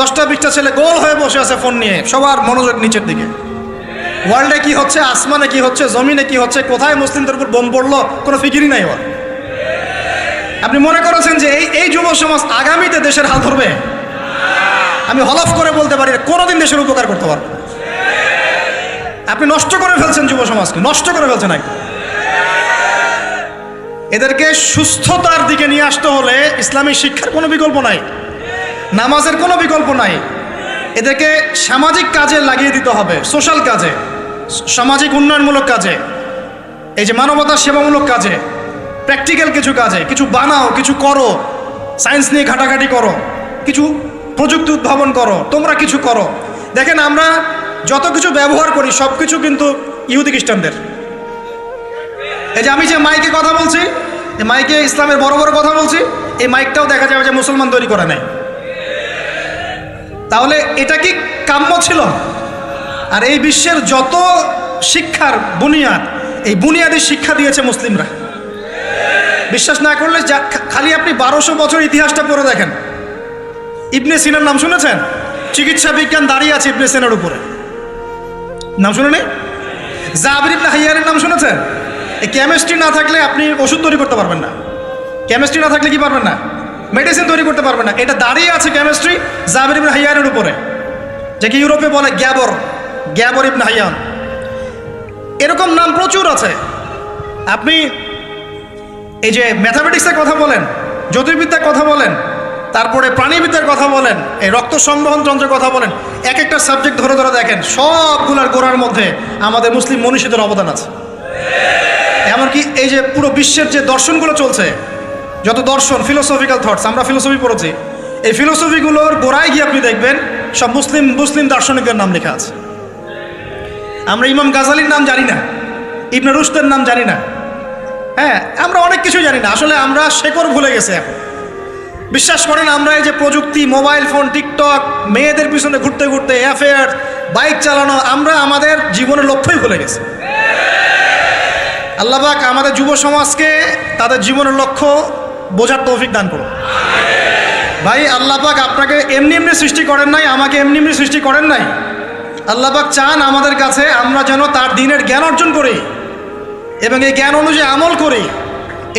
দশটা, বিশটা ছেলে গোল হয়ে বসে আছে ফোন নিয়ে, সবার মনোযোগ নিচের দিকে। ওয়ার্ল্ডে কি হচ্ছে, আসমানে কি হচ্ছে, জমিনে কি হচ্ছে, কোথায় মুসলিমদের উপর বোম পড়ল, কোনো ফিকিরই নাই ওর। আপনি মনে করেছেন যে এই এই যুব সমাজ আগামীতে দেশের হাল ধরবে? আমি হলফ করে বলতে পারি, কোনোদিন দেশের উপকার করতে পারব আপনি নষ্ট করে ফেলছেন যুব সমাজকে, নষ্ট করে ফেলছেন একদম। এদেরকে সুস্থতার দিকে নিয়ে আসতে হলে ইসলামী শিক্ষার কোনো বিকল্প নাই। নামাজের কোনো বিকল্প নাই। এদেরকে সামাজিক কাজে লাগিয়ে দিতে হবে, সোশ্যাল কাজে, সামাজিক উন্নয়নমূলক কাজে, এই যে মানবতার সেবামূলক কাজে, প্র্যাকটিক্যাল কিছু কাজে, কিছু বানাও, কিছু করো, সায়েন্স নিয়ে ঘাটাঘাটি করো, কিছু প্রযুক্তি উদ্ভাবন করো, তোমরা কিছু করো। দেখেন, আমরা যত কিছু ব্যবহার করি, সব কিছু কিন্তু ইহুদি খ্রিস্টানদের। এই যে আমি যে মাইকে কথা বলছি মাইকে ইসলামের বড় বড় কথা বলছি, এই মাইকটাও দেখা যাবে যে মুসলমান তৈরি করে নেয়। তাহলে এটা কি কাম্য ছিল? আর এই বিশ্বের যত শিক্ষার বুনিয়াদ, এই বুনিয়াদি শিক্ষা দিয়েছে মুসলিমরা। বিশ্বাস না করলে খালি আপনি বারোশো বছর ইতিহাসটা পড়ে দেখেন। ইবনে সিনার নাম শুনেছেন? চিকিৎসা বিজ্ঞান দাঁড়িয়ে আছে ইবনে সিনার উপরে। নাম শুনে নেই জাবির ইবনে হাইয়ারের নাম শুনেছেন? এই কেমিস্ট্রি না থাকলে আপনি ওষুধ তৈরি করতে পারবেন না। কেমিস্ট্রি না থাকলে কি পারবেন না? মেডিসিন তৈরি করতে পারবেন না। এটা দাঁড়িয়ে আছে কেমিস্ট্রি জাবির ইবনে হাইয়ানের উপরে। যে কি ইউরোপে বলে গ্যাবর গ্যাবর ইবনে হাইয়ান। এরকম নাম প্রচুর আছে। আপনি এই যে ম্যাথামেটিক্সের কথা বলেন, জ্যোতির্বিদ্যার কথা বলেন, তারপরে প্রাণীবিদ্যার কথা বলেন, এই রক্ত সংবহন যন্ত্রের কথা বলেন এক একটা সাবজেক্ট ধরে ধরে দেখেন, সবগুলোর গোড়ার মধ্যে আমাদের মুসলিম মনীষীদের অবদান আছে। এমনকি এই যে পুরো বিশ্বের যে দর্শনগুলো চলছে যত দর্শন ফিলোসফিক্যাল থটস আমরা ফিলোসফি পড়েছি। এই ফিলোসফিগুলোর গোড়ায় গিয়ে আপনি দেখবেন, সব মুসলিম মুসলিম দার্শনিকদের নাম লেখা আছে। আমরা ইমাম গাজালির নাম জানি না, ইবনে রুস্তের নাম জানি না। হ্যাঁ আমরা অনেক কিছু জানি না, আসলে আমরা শেকড় ভুলে গেছে এখন। বিশ্বাস করেন, আমরা এই যে প্রযুক্তি, মোবাইল ফোন, টিকটক, মেয়েদের পিছনে ঘুরতে ঘুরতে অ্যাফেয়ার বাইক চালানো, আমরা আমাদের জীবনের লক্ষ্যই ভুলে গেছি। আল্লাহবাক আমাদের যুব সমাজকে তাদের জীবনের লক্ষ্য বোঝার তৌফিক দান করুন। ভাই আল্লাহবাক আপনাকে এমনি এমনি সৃষ্টি করেন নাই, আমাকে এমনি এমনি সৃষ্টি করেন নাই। আল্লাহবাক চান আমাদের কাছে আমরা যেন তার দিনের জ্ঞান অর্জন করি এবং এই জ্ঞান অনুযায়ী আমল করি।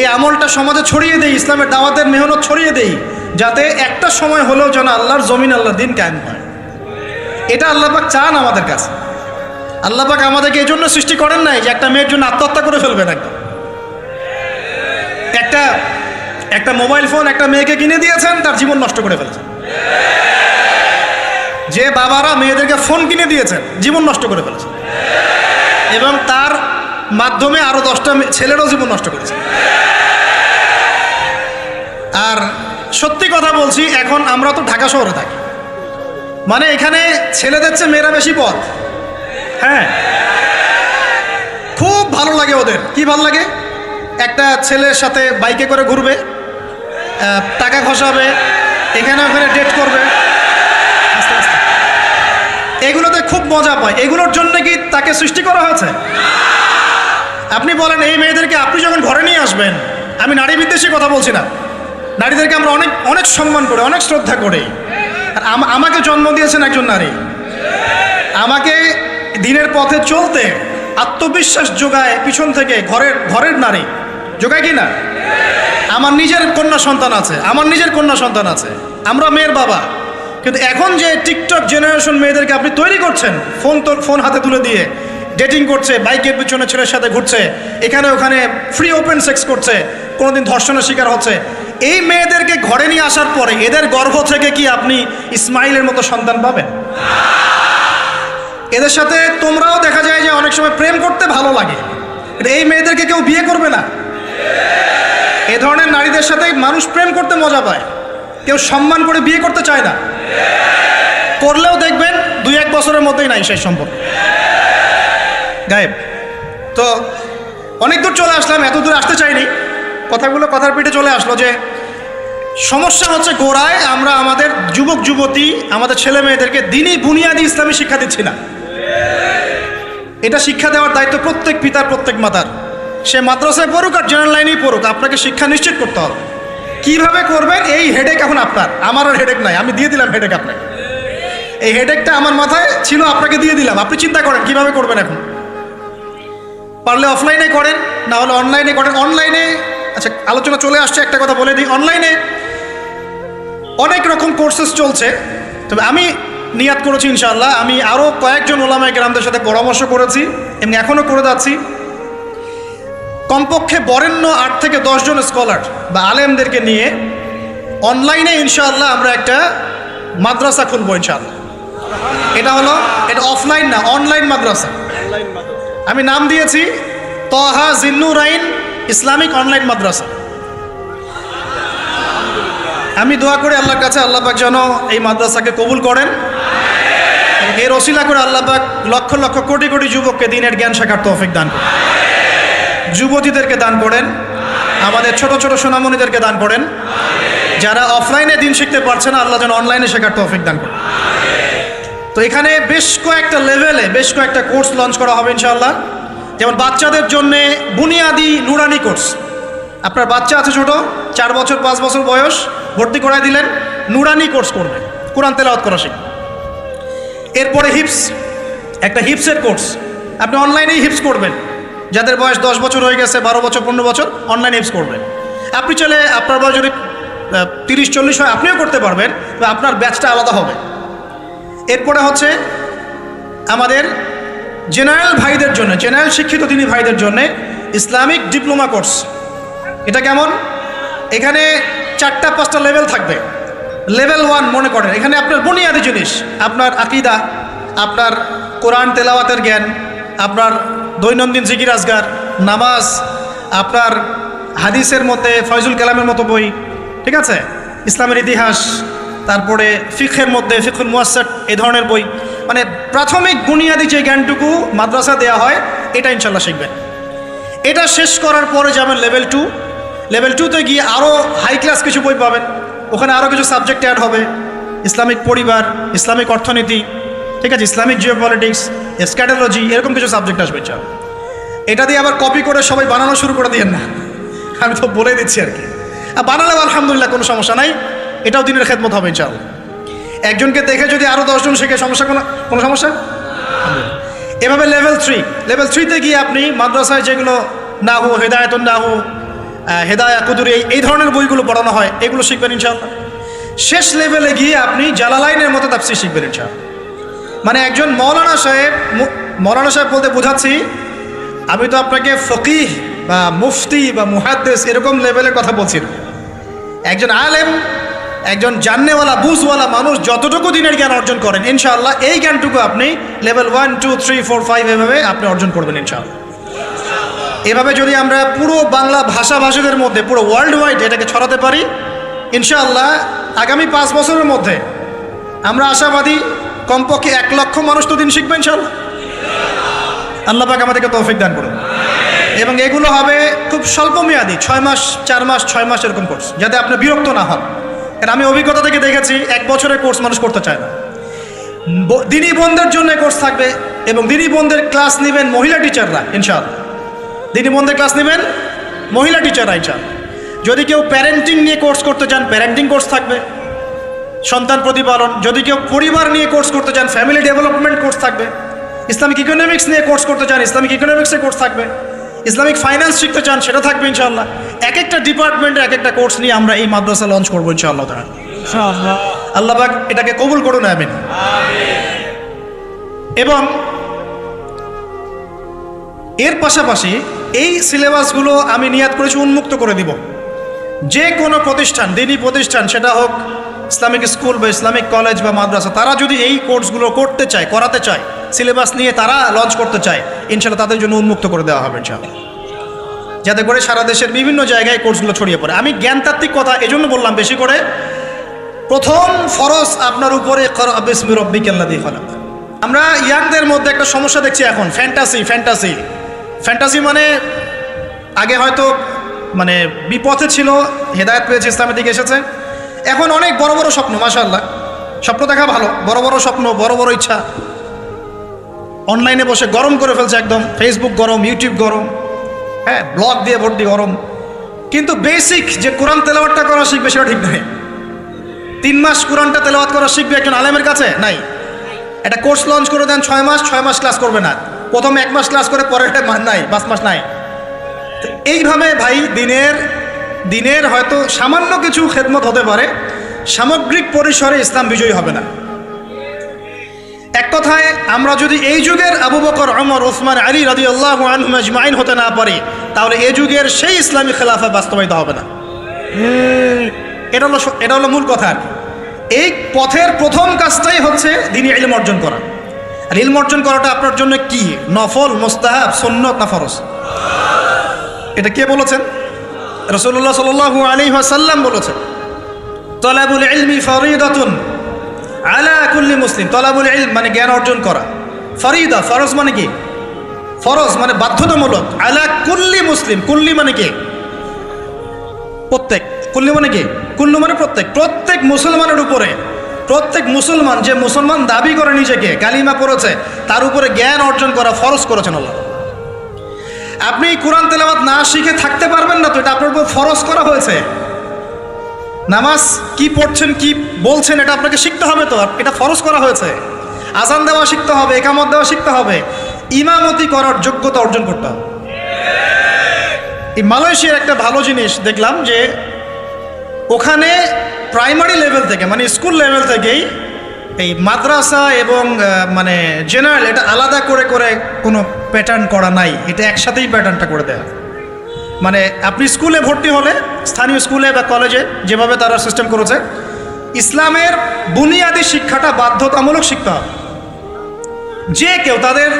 এই আমলটা সমাজে ছড়িয়ে দেই, ইসলামের দাওয়াতের মেহনত ছড়িয়ে দেই, যাতে একটা সময় হলেও যেন আল্লাহর জমিন আল্লাহ দিন কায়েম হয়। এটা আল্লাহবাক চান আমাদের কাছে। আল্লাহবাক আমাদেরকে এই জন্য সৃষ্টি করেন নাই যে একটা মেয়ের জন্য আত্মহত্যা করে ফেলবেন একদম। একটা একটা মোবাইল ফোন একটা মেয়েকে কিনে দিয়েছেন, তার জীবন নষ্ট করে ফেলেছেন। যে বাবারা মেয়েদেরকে ফোন কিনে দিয়েছেন, জীবন নষ্ট করে ফেলেছেন। এবং তার মাধ্যমে আরও দশটা ছেলেরও জীবন নষ্ট করেছে আর সত্যি কথা বলছি, এখন আমরা তো ঢাকা শহরে থাকি। মানে এখানে ছেলেদের চেয়ে মেয়েরা বেশি পথ। হ্যাঁ। খুব ভালো লাগে ওদের। কি ভালো লাগে? একটা ছেলের সাথে বাইকে করে ঘুরবে। টাকা খসাবে এখানে ওখানে ডেট করবে। আস্তে আস্তে। এগুলোতে খুব মজা পায়। এগুলোর জন্য কি তাকে সৃষ্টি করা হয়েছে? আপনি বলেন, এই মেয়েদেরকে আপনি যখন ঘরে নিয়ে আসবেন, আমি নারী বিদ্বেষী কথা বলছি না। নারীদেরকে আমরা অনেক অনেক সম্মান করি, অনেক শ্রদ্ধা করি। আর আমাকে জন্ম দিয়েছেন একজন নারী। আমাকে দিনের পথে চলতে আত্মবিশ্বাস যোগায় পিছন থেকে ঘরের ঘরের নারী। যোগায় কি না? আমার নিজের কন্যা সন্তান আছে, আমার নিজের কন্যা সন্তান আছে, আমরা মেয়ের বাবা। কিন্তু এখন যে টিকটক জেনারেশন মেয়েদেরকে আপনি তৈরি করছেন ফোন তোর ফোন হাতে তুলে দিয়ে ডেটিং করছে, বাইকের পিছনে ছেলের সাথে ঘুরছে, এখানে ওখানে ফ্রি ওপেন সেক্স করছে, কোনোদিন ধর্ষণের শিকার হচ্ছে, এই মেয়েদেরকে ঘরে নিয়ে আসার পরে এদের গর্ভ থেকে কি আপনি ইসমাইলের মতো সন্তান পাবেন? এদের সাথে তোমরাও দেখা যায় যে অনেক সময় প্রেম করতে ভালো লাগে এই মেয়েদেরকে কেউ বিয়ে করবে না। এ ধরনের নারীদের সাথে মানুষ প্রেম করতে মজা পায়। কেউ সম্মান করে বিয়ে করতে চায় না। করলেও দেখবেন দুই এক বছরের মধ্যেই নাই সেই সম্পর্ক। গায়েব। তো অনেক দূর চলে আসলাম, এত দূর আসতে চাইনি। কথাগুলো কথার পিঠে চলে আসলো যে, সমস্যা হচ্ছে গোড়ায় আমরা আমাদের যুবক, যুবতী, আমাদের ছেলে মেয়েদেরকে দিনই বুনিয়াদি ইসলামী শিক্ষা দিচ্ছি না। এটা শিক্ষা দেওয়ার দায়িত্ব প্রত্যেক পিতার, প্রত্যেক মাতার। সে মাদ্রাসায় পড়ুক আর জেনারেল লাইনেই পড়ুক, আপনাকে শিক্ষা নিশ্চিত করতে হবে। কীভাবে করবেন? এই হেডেক এখন আপনার। আমার আর হেডেক নাই, আমি দিয়ে দিলাম হেডেক আপনাকে। এই হেডেকটা আমার মাথায় ছিল, আপনাকে দিয়ে দিলাম। আপনি চিন্তা করেন, কীভাবে করবেন এখন? পারলে অফলাইনে করেন, না হলে অনলাইনে করেন। অনলাইনে আচ্ছা আলোচনা চলে আসছে, একটা কথা বলে দিই। অনলাইনে অনেক রকম কোর্সেস চলছে। তবে আমি নিয়াত করেছি ইনশাআল্লাহ। আমি আরও কয়েকজন ওলামায় গ্রামদের সাথে পরামর্শ করেছি। এমনি এখনও করে যাচ্ছি। কমপক্ষে বরেণ্য আট থেকে দশজন স্কলার বা আলেমদেরকে নিয়ে অনলাইনে ইনশাআল্লাহ আমরা একটা মাদ্রাসা খুলবো ইনশাআল্লাহ। এটা হলো, এটা অফলাইন না, অনলাইন মাদ্রাসা। আমি নাম দিয়েছি তহা জিন্নুর আইন ইসলামিক অনলাইন মাদ্রাসা। আমি দোয়া করে আল্লাহর কাছে আল্লাহ পাক যেন এই মাদ্রাসাকে কবুল করেন। এর অশিলা করে আল্লাহ পাক লক্ষ লক্ষ কোটি কোটি যুবককে দিনের জ্ঞান শেখার তৌফিক দান করেন। যুবতীদেরকে দান করেন। আমাদের ছোট ছোট সোনামণিদেরকে দান করেন। যারা অফলাইনে দিন শিখতে পারছে না, আল্লাহ যেন অনলাইনে শেখার তৌফিক দান করেন। তো এখানে বেশ কয়েকটা লেভেলে বেশ কয়েকটা কোর্স লঞ্চ করা হবে ইনশাআল্লাহ। যেমন বাচ্চাদের জন্য বুনিয়াদি নুরানি কোর্স আপনার বাচ্চা আছে ছোট, চার বছর, পাঁচ বছর বয়স, ভর্তি করায় দিলেন, নুরানি কোর্স করবে। কোরআন তেলাওয়াত করা শিখবে। এরপরে হিপস একটা হিপসের কোর্স আপনি অনলাইনেই হিপস করবেন। যাদের বয়স দশ বছর হয়ে গেছে, বারো বছর, পনেরো বছর অনলাইন হিপস করবেন। আপনি চলে আপনার বয়স যদি তিরিশ, চল্লিশ হয়, আপনিও করতে পারবেন, তবে আপনার ব্যাচটা আলাদা হবে। এরপরে হচ্ছে আমাদের জেনারেল ভাইদের জন্য জেনারেল শিক্ষিত তিনি ভাইদের জন্য ইসলামিক ডিপ্লোমা কোর্স এটা কেমন? এখানে চারটা, পাঁচটা লেভেল থাকবে। লেভেল ওয়ান মনে করেন, এখানে আপনার বুনিয়াদি জিনিস, আপনার আকিদা, আপনার কোরআন তেলাওয়াতের জ্ঞান, আপনার দৈনন্দিন জিকির আজগার, নামাজ, আপনার হাদিসের মধ্যে ফয়জুল কালামের মতো বই, ঠিক আছে? ইসলামের ইতিহাস, তারপরে ফিখের মধ্যে ফিখুল মুয়াসাট এই ধরনের বই। মানে প্রাথমিক বুনিয়াদি যে জ্ঞানটুকু মাদ্রাসা দেওয়া হয়, এটা ইনশাল্লাহ শিখবেন। এটা শেষ করার পরে যাবেন লেভেল টু লেভেল টুতে গিয়ে আরও হাই ক্লাস কিছু বই পাবেন। ওখানে আরও কিছু সাবজেক্ট অ্যাড হবে। ইসলামিক পরিবার, ইসলামিক অর্থনীতি ঠিক আছে ইসলামিক জিও পলিটিক্স স্ক্যাটোলজি এরকম কিছু সাবজেক্ট আসবে চাও এটা দিয়ে আবার কপি করে সবাই বানানো শুরু করে দিয়েন না। আমি তো বলে দিচ্ছি আর কি। আর বানালে আলহামদুলিল্লাহ কোনো সমস্যা নাই, এটাও দিনের খেদমত হবে ইনশাআল্লাহ একজনকে দেখে যদি আরও দশজন শেখে, সমস্যা কোনো কোনো সমস্যা? এভাবে লেভেল থ্রি লেভেল থ্রিতে গিয়ে আপনি মাদ্রাসায় যেগুলো নাহু, হেদায়তুন নাহু হেদায়া, কুদুরি, এই- এই ধরনের বইগুলো পড়ানো হয়, এগুলো শিখবেন, ইনশাআল্লাহ। শেষ লেভেলে গিয়ে আপনি জালালাইনের মতো তাপসি শিখবেন, ইনশাআল্লাহ। মানে একজন মৌলানা সাহেব মৌলানা সাহেব বলতে বোঝাচ্ছি, আমি তো আপনাকে ফকিহ বা মুফতি বা মুহাদ্দেস এরকম লেভেলের কথা বলছি। একজন আলেম, একজন জাননেওয়ালা, বুঝওয়ালা মানুষ যতটুকু দিনের জ্ঞান অর্জন করেন, ইনশাআল্লাহ এই জ্ঞানটুকু আপনি level one two three four five এভাবে আপনি অর্জন করবেন ইনশাআল্লাহ এভাবে যদি আমরা পুরো বাংলা ভাষাভাষীদের মধ্যে, পুরো ওয়ার্ল্ড ওয়াইড এটাকে ছড়াতে পারি, ইনশাআল্লাহ আগামী পাঁচ বছরের মধ্যে আমরা আশাবাদী কমপক্ষে এক লক্ষ মানুষ তো দিন শিখবেন ইনশাআল্লাহ। আল্লাহ পাক আমাদেরকে তৌফিক দান করুন। এবং এগুলো হবে খুব স্বল্প মেয়াদি, ছয় মাস, চার মাস, ছয় মাস এরকম কোর্স যাতে আপনি বিরক্ত না হন। কারণ আমি অভিজ্ঞতা থেকে দেখেছি, এক বছরের কোর্স মানুষ করতে চায় না। ব- দিনী বোনদের জন্য কোর্স থাকবে এবং দিনী বোনদের ক্লাস নেবেন মহিলা টিচাররা ইনশাআল্লাহ। দিনী বোনদের ক্লাস নেবেন মহিলা টিচাররা ইনশাআল্লাহ। যদি কেউ প্যারেন্টিং নিয়ে কোর্স করতে চান প্যারেন্টিং কোর্স থাকবে। সন্তান প্রতিপালন যদি কেউ পরিবার নিয়ে কোর্স করতে চান ফ্যামিলি ডেভেলপমেন্ট কোর্স থাকবে। ইসলামিক ইকোনমিক্স নিয়ে কোর্স করতে চান ইসলামিক ইকোনমিক্সের কোর্স থাকবে। ইসলামিক ফাইন্যান্স শিখতে চান সেটা থাকবে ইনশাল্লাহ এক একটা ডিপার্টমেন্টে এক একটা কোর্স নিয়ে আমরা এই মাদ্রাসা লঞ্চ করব ইনশাআল্লাহ তারা আল্লাহ পাক এটাকে কবুল করুন আমিন। এবং এর পাশাপাশি এই সিলেবাসগুলো আমি নিয়াত করেছি উন্মুক্ত করে দিব। যে কোনো প্রতিষ্ঠান দিনই প্রতিষ্ঠান সেটা হোক ইসলামিক স্কুল বা ইসলামিক কলেজ বা মাদ্রাসা, তারা যদি এই কোর্সগুলো করতে চায়, করাতে চায়, সিলেবাস নিয়ে তারা লঞ্চ করতে চায় ইনশাল্লাহ তাদের জন্য উন্মুক্ত করে দেওয়া হবে ইনশাআল্লাহ। যাতে করে সারা দেশের বিভিন্ন জায়গায় কোর্সগুলো ছড়িয়ে পড়ে। আমি জ্ঞানতাত্ত্বিক কথা এজন্য বললাম বেশি করে, প্রথম ফরজ আপনার উপরে বিসমি রব্বিকাল্লাদি খালাক। আমরা ইয়াংদের মধ্যে একটা সমস্যা দেখছি এখন, ফ্যান্টাসি ফ্যান্টাসি। ফ্যান্টাসি মানে আগে হয়তো মানে বিপথে ছিল, হেদায়ত পেয়েছে, ইসলামের দিকে এসেছে। এখন অনেক বড় বড় স্বপ্ন মাশাল্লাহ স্বপ্ন দেখা ভালো, বড় বড় স্বপ্ন, বড় বড় ইচ্ছা। অনলাইনে বসে গরম করে ফেলছে একদম ফেসবুক গরম ইউটিউব গরম হ্যাঁ ব্লগ দিয়ে ভর্তি গরম। কিন্তু বেসিক যে কোরআন তেলাওয়াতটা করা শিখবে সেটা ঠিক নয়। তিন মাস কোরআনটা তেলাওয়াত করা শিখবে একজন আলেমের কাছে? নাই। একটা কোর্স লঞ্চ করে দেন ছয় মাস ছয় মাস ক্লাস করবে না। প্রথমে এক মাস ক্লাস করে পরের মাস নাই, পাঁচ মাস নাই। এইভাবে ভাই দিনের দিনের হয়তো সামান্য কিছু খেদমত হতে পারে, সামগ্রিক পরিসরে ইসলাম বিজয়ী হবে না। এক কথায়, আমরা যদি এই যুগের আবু বকর অমর ওসমান, আলী রাজি আল্লাহ আজমাইন হতে না পারি, তাহলে এই যুগের সেই ইসলামী খেলাফা বাস্তবায়িত হবে না। এটা হলো এটা হলো মূল কথা এই পথের প্রথম কাজটাই হচ্ছে দিনী ইলম অর্জন করা। আর ইলম অর্জন করাটা আপনার জন্য কি? নফল, মোস্তাহাব, সন্নত না ফরজ? এটা কে বলেছেন? রসুল্লাহ সাল আলী সাল্লাম বলেছেন, তলাবুল ইলমি ফরিদাতুন আলা কুল্লি মুসলিম। তলাবুল ইলম মানে জ্ঞান অর্জন করা। ফরিদা, ফরজ মানে কি? ফরজ মানে বাধ্যতামূলক। আলা কুল্লি মুসলিম, কুল্লি মানে কি? প্রত্যেক। কুল্লি মানে কি? কুল্লু মানে প্রত্যেক। প্রত্যেক মুসলমানের উপরে, প্রত্যেক মুসলমান যে মুসলমান দাবি করে নিজেকে, কালিমা পড়েছে, তার উপরে জ্ঞান অর্জন করা ফরজ করেছেন আল্লাহ। আপনি কোরআন তেলাওয়াত না শিখে থাকতে পারবেন না তো, এটা আপনার উপর ফরজ করা হয়েছে। নামাজ কি পড়ছেন, কি বলছেন, এটা আপনাকে শিখতে হবে তো, এটা ফরজ করা হয়েছে। আজান দেওয়া শিখতে হবে, একামত দেওয়া শিখতে হবে। ইমামতি করার যোগ্যতা অর্জন করতে হবে। এই মালয়েশিয়ার একটা ভালো জিনিস দেখলাম যে, ওখানে প্রাইমারি লেভেল থেকে মানে স্কুল লেভেল থেকেই এই মাদ্রাসা এবং মানে জেনারেল এটা আলাদা করে করে কোনো প্যাটার্ন করা নাই। এটা একসাথেই প্যাটার্নটা করে দেওয়া মানে আপনি স্কুলে ভর্তি হলে, স্থানীয় স্কুলে বা কলেজে যেভাবে তারা সিস্টেম করেছে, ইসলামের বুনিয়াদী শিক্ষাটা বাধ্যতামূলক শিখতে হবে। যে কেউ, তাদের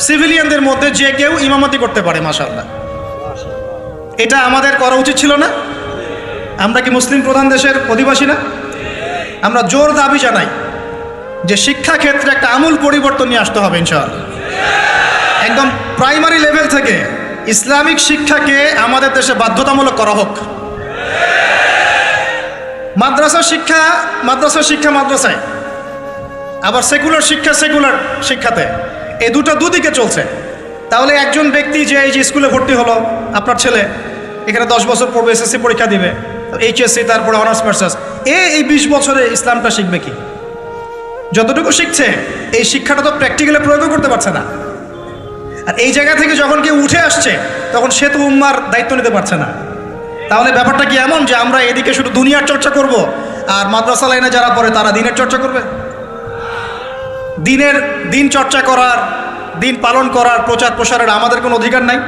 সিভিলিয়ানদের মধ্যে যে কেউ ইমামতি করতে পারে মাসাল্লাহ এটা আমাদের করা উচিত ছিল না। আমরা কি মুসলিম প্রধান দেশের অধিবাসী না? আমরা জোর দাবি জানাই। যে শিক্ষা ক্ষেত্রে একটা আমূল পরিবর্তন নিয়ে আসতে হবে, ইনশাআল্লাহ। একদম প্রাইমারি লেভেল থেকে ইসলামিক শিক্ষাকে আমাদের দেশে বাধ্যতামূলক করা হোক। মাদ্রাসা শিক্ষা মাদ্রাসা শিক্ষা মাদ্রাসায়, আবার সেকুলার শিক্ষা সেকুলার শিক্ষাতে, এই দুটো দুদিকে চলছে। তাহলে একজন ব্যক্তি যে এই যে স্কুলে ভর্তি হলো, আপনার ছেলে, এখানে দশ বছর পড়বে এসএসসি পরীক্ষা দিবে এইচএসসি তারপরে অনার্স মাস্টার্স এ এই বিশ বছরে ইসলামটা শিখবে কি? যতটুকু শিখছে, এই শিক্ষাটা তো প্র্যাকটিক্যালে প্রয়োগও করতে পারছে না। আর এই জায়গা থেকে যখন কেউ উঠে আসছে, তখন সে তো উম্মার দায়িত্ব নিতে পারছে না। তাহলে ব্যাপারটা কি এমন যে আমরা এদিকে শুধু দুনিয়ার চর্চা করব, আর মাদ্রাসা লাইনে যারা পড়ে, তারা দিনের চর্চা করবে? দিনের দিন চর্চা করার, দিন পালন করার, প্রচার প্রসারের আমাদের কোনো অধিকার নাই?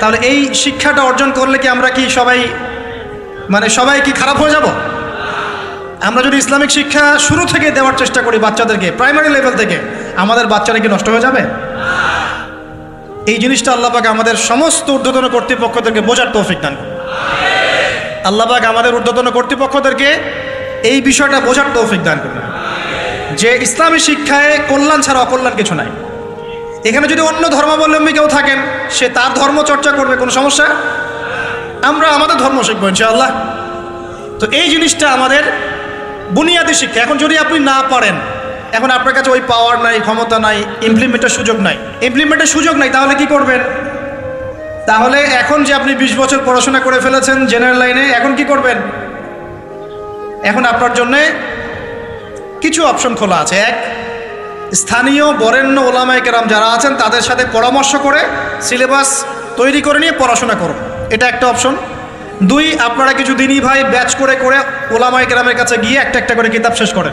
তাহলে এই শিক্ষাটা অর্জন করলে কি আমরা কি সবাই মানে সবাই কি খারাপ হয়ে যাব? আমরা যদি ইসলামিক শিক্ষা শুরু থেকে দেওয়ার চেষ্টা করি বাচ্চাদেরকে প্রাইমারি লেভেল থেকে, আমাদের বাচ্চারা কি নষ্ট হয়ে যাবে? এই জিনিসটা আল্লাপাক আমাদের সমস্ত ঊর্ধ্বতন কর্তৃপক্ষদেরকে বোঝার তৌফিক দান। আল্লাপাক আমাদের ঊর্ধ্বতন কর্তৃপক্ষদেরকে এই বিষয়টা বোঝার তৌফিক দান করুন। যে ইসলামী শিক্ষায় কল্যাণ ছাড়া অকল্যাণ কিছু নাই। এখানে যদি অন্য ধর্মাবলম্বী কেউ থাকেন, সে তার ধর্ম চর্চা করবে, কোনো সমস্যা? আমরা আমাদের ধর্ম শিখব, ইনশাআল্লাহ। তো এই জিনিসটা আমাদের বুনিয়াদী শিক্ষা। এখন যদি আপনি না পারেন, এখন আপনার কাছে ওই পাওয়ার নাই, ক্ষমতা নাই ইমপ্লিমেন্টের সুযোগ নাই। ইমপ্লিমেন্টের সুযোগ নাই, তাহলে কি করবেন? তাহলে এখন যে আপনি বিশ বছর পড়াশোনা করে ফেলেছেন জেনারেল লাইনে এখন কি করবেন? এখন আপনার জন্যে কিছু অপশন খোলা আছে। এক, স্থানীয় বরেণ্য ওলামায় কেরাম যারা আছেন, তাদের সাথে পরামর্শ করে সিলেবাস তৈরি করে নিয়ে পড়াশোনা করুন। এটা একটা অপশন দুই, আপনারা কিছু দিনই ভাই ব্যাচ করে করে ওলামাই গ্রামের কাছে গিয়ে একটা একটা করে কিতাব শেষ করেন।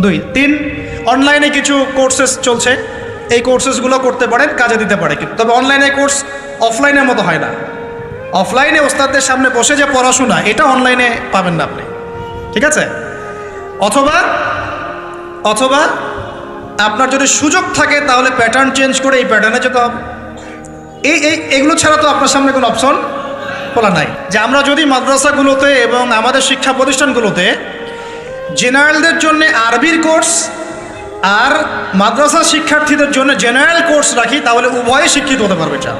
দুই, তিন অনলাইনে কিছু কোর্সেস চলছে। এই কোর্সেসগুলো করতে পারেন, কাজে দিতে পারে কিন্তু। তবে অনলাইনে কোর্স অফলাইনের মতো হয় না। অফলাইনে ওস্তাদদের সামনে বসে যে পড়াশোনা, এটা অনলাইনে পাবেন না আপনি। ঠিক আছে? অথবা অথবা আপনার যদি সুযোগ থাকে, তাহলে প্যাটার্ন চেঞ্জ করে এই প্যাটার্নে যেতে হবে। এই এই, এগুলো ছাড়া তো আপনার সামনে কোনো অপশন খোলা নাই। যে আমরা যদি মাদ্রাসাগুলোতে এবং আমাদের শিক্ষা প্রতিষ্ঠানগুলোতে জেনারেলদের জন্য আরবির কোর্স আর মাদ্রাসা শিক্ষার্থীদের জন্য জেনারেল কোর্স রাখি, তাহলে উভয়ে শিক্ষিত হতে পারবে চা